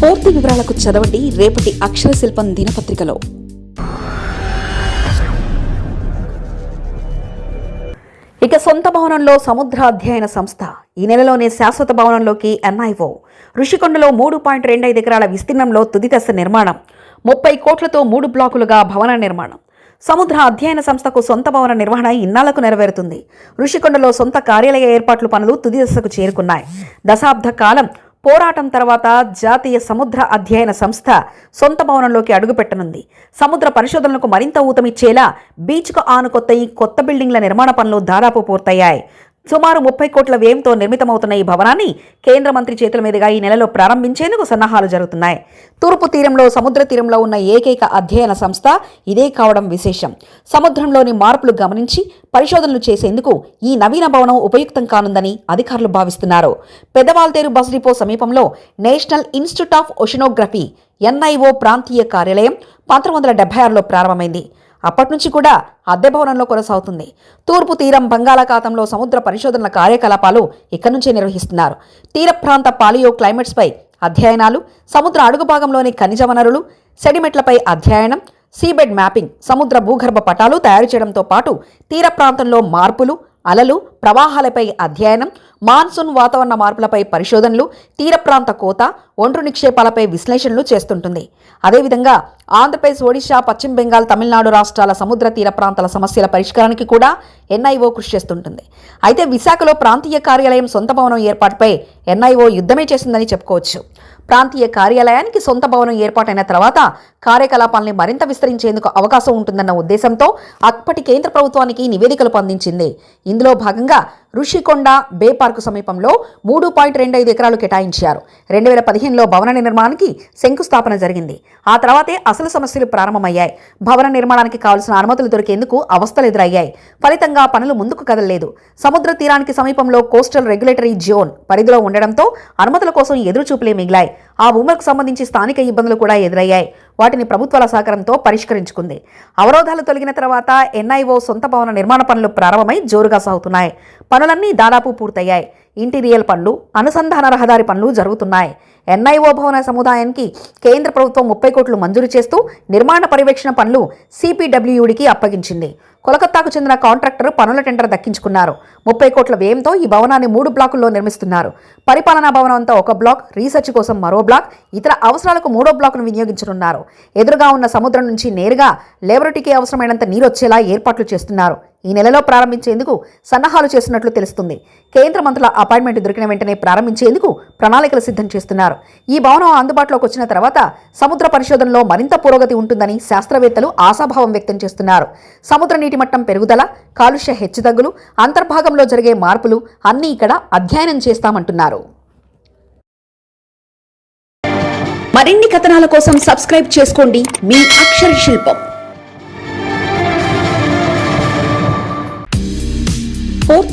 పూర్తి వివరాలకు చదవండి రేపటి అక్షర శిల్పం దినపత్రికలో. ఇక సొంత భవనంలో సముద్ర అధ్యయన సంస్థ. ఈ నెలలోనే శాశ్వత భవనంలోకి ఎన్ఐఓ. ఋషికొండలో మూడు పాయింట్ రెండు ఐదు ఎకరాల విస్తీర్ణంలో తుదిదశ నిర్మాణం. ముప్పై కోట్లతో మూడు బ్లాకులుగా భవన నిర్మాణం. సముద్ర అధ్యయన సంస్థకు సొంత భవన నిర్వహణ ఇన్నాళ్ళకు నెరవేరుతుంది. ఋషికొండలో సొంత కార్యాలయ ఏర్పాట్లు పనులు తుది దశకు చేరుకున్నాయి. దశాబ్ద కాలం పోరాటం తర్వాత జాతీయ సముద్ర అధ్యయన సంస్థ సొంత భవనంలోకి అడుగుపెట్టనుంది. సముద్ర పరిశోధనలకు మరింత ఊతమిచ్చేలా బీచ్కు ఆనుకొత్త ఈ కొత్త బిల్డింగ్ల నిర్మాణ పనులు దాదాపు పూర్తయ్యాయి. సుమారు ముప్పై కోట్ల వ్యయంతో నిర్మితమవుతున్న ఈ భవనాన్ని కేంద్ర మంత్రి చేతుల మీదుగా ఈ నెలలో ప్రారంభించేందుకు సన్నాహాలు జరుగుతున్నాయి. తూర్పు తీరంలో సముద్ర తీరంలో ఉన్న ఏకైక అధ్యయన సంస్థ ఇదే కావడం విశేషం. సముద్రంలోని మార్పులు గమనించి పరిశోధనలు చేసేందుకు ఈ నవీన భవనం ఉపయుక్తం కానుందని అధికారులు భావిస్తున్నారు. పెదవాల్తేరు బస్ డిపో సమీపంలో national institute of oceanography NIO ప్రాంతీయ కార్యాలయం పంతొమ్మిది వందల డెబ్బై ఆరులో ప్రారంభమైంది. అప్పటి నుంచి కూడా అద్దె భవనంలో కొనసాగుతుంది. తూర్పు తీరం బంగాళాఖాతంలో సముద్ర పరిశోధనల కార్యకలాపాలు ఇక్కడి నుంచే నిర్వహిస్తున్నారు. తీర ప్రాంత పాలియో క్లైమేట్స్పై అధ్యయనాలు సముద్ర అడుగు భాగంలోని ఖనిజ వనరులు సెడిమెట్లపై అధ్యయనం సీబెడ్ మ్యాపింగ్ సముద్ర భూగర్భ పటాలు తయారు చేయడంతో పాటు తీర ప్రాంతంలో మార్పులు అలలు ప్రవాహాలపై అధ్యయనం మాన్సూన్ వాతావరణ మార్పులపై పరిశోధనలు తీర ప్రాంత కోత ఒండ్రు నిక్షేపాలపై విశ్లేషణలు చేస్తుంటుంది. అదేవిధంగా ఆంధ్రప్రదేశ్ ఒడిశా పశ్చిమ బెంగాల్ తమిళనాడు రాష్ట్రాల సముద్ర తీర ప్రాంతాల సమస్యల పరిష్కారానికి కూడా ఎన్ఐఓ కృషి చేస్తుంటుంది. అయితే విశాఖలో ప్రాంతీయ కార్యాలయం సొంత భవనం ఏర్పాటుపై ఎన్ఐఓ యుద్ధమే చేసిందని చెప్పుకోవచ్చు. ప్రాంతీయ కార్యాలయానికి సొంత భవనం ఏర్పాటైన తర్వాత కార్యకలాపాల్ని మరింత విస్తరించేందుకు అవకాశం ఉంటుందన్న ఉద్దేశంతో అప్పటి కేంద్ర ప్రభుత్వానికి నివేదికలు పందించింది ఇందులో భాగంగా ఋషికొండ బే పార్కు సమీపంలో మూడు పాయింట్ రెండు ఐదు ఎకరాలు కేటాయించారు. రెండు వేల పదిహేనులో భవన నిర్మాణానికి శంకుస్థాపన జరిగింది. ఆ తర్వాతే అసలు సమస్యలు ప్రారంభమయ్యాయి. భవన నిర్మాణానికి కావలసిన అనుమతులు దొరికేందుకు అవస్థలు ఎదురయ్యాయి. ఫలితంగా పనులు ముందుకు కదలలేదు. సముద్ర తీరానికి సమీపంలో కోస్టల్ రెగ్యులేటరీ జోన్ పరిధిలో ఉండడంతో అనుమతుల కోసం ఎదురుచూపులే మిగిలాయి. ఆ భూములకు సంబంధించి స్థానిక ఇబ్బందులు కూడా ఎదురయ్యాయి. వాటిని ప్రభుత్వాల సహకారంతో పరిష్కరించుకుంది. అవరోధాలు తొలగిన తర్వాత ఎన్ఐఓ సొంత భవన నిర్మాణ పనులు ప్రారంభమై జోరుగా సాగుతున్నాయి. పనులన్నీ దాదాపు పూర్తయ్యాయి. ఇంటీరియల్ పనులు అనుసంధాన రహదారి పనులు జరుగుతున్నాయి. ఎన్ఐఓ భవన సముదాయానికి కేంద్ర ప్రభుత్వం ముప్పై కోట్లు మంజూరు చేస్తూ నిర్మాణ పర్యవేక్షణ పనులు సిపిడబ్ల్యూడికి అప్పగించింది. కోలకత్తాకు చెందిన కాంట్రాక్టర్ పనుల టెండర్ దక్కించుకున్నారు. ముప్పై కోట్ల వ్యయంతో ఈ భవనాన్ని మూడు బ్లాకుల్లో నిర్మిస్తున్నారు. పరిపాలనా భవనం అంతా ఒక బ్లాక్ రీసెర్చ్ కోసం మరో బ్లాక్ ఇతర అవసరాలకు మూడో బ్లాక్ను వినియోగించనున్నారు. ఎదురుగా ఉన్న సముద్రం నుంచి నేరుగా లేబరేటరీకి అవసరమైనంత నీరు వచ్చేలా ఏర్పాట్లు చేస్తున్నారు. ఈ నెలలో ప్రారంభించేందుకు సన్నాహాలు చేస్తున్నట్లు తెలుస్తుంది. కేంద్ర మంత్రుల అపాయింట్మెంట్ దొరికిన వెంటనే ప్రారంభించేందుకు ప్రణాళికలు సిద్ధం చేస్తున్నారు. ఈ భవనం అందుబాటులోకి వచ్చిన తర్వాత సముద్ర పరిశోధనలో మరింత పురోగతి ఉంటుందని శాస్త్రవేత్తలు ఆశాభావం వ్యక్తం చేస్తున్నారు. సముద్ర నీటి మట్టం పెరుగుదల కాలుష్య హెచ్చుతగ్గులు అంతర్భాగంలో జరిగే మార్పులు అన్నీ ఇక్కడ అధ్యయనం చేస్తామంటున్నారు. మరిన్ని కథనాల కోసం సబ్స్క్రైబ్ చేసుకోండి మీ అక్షర శిల్పం.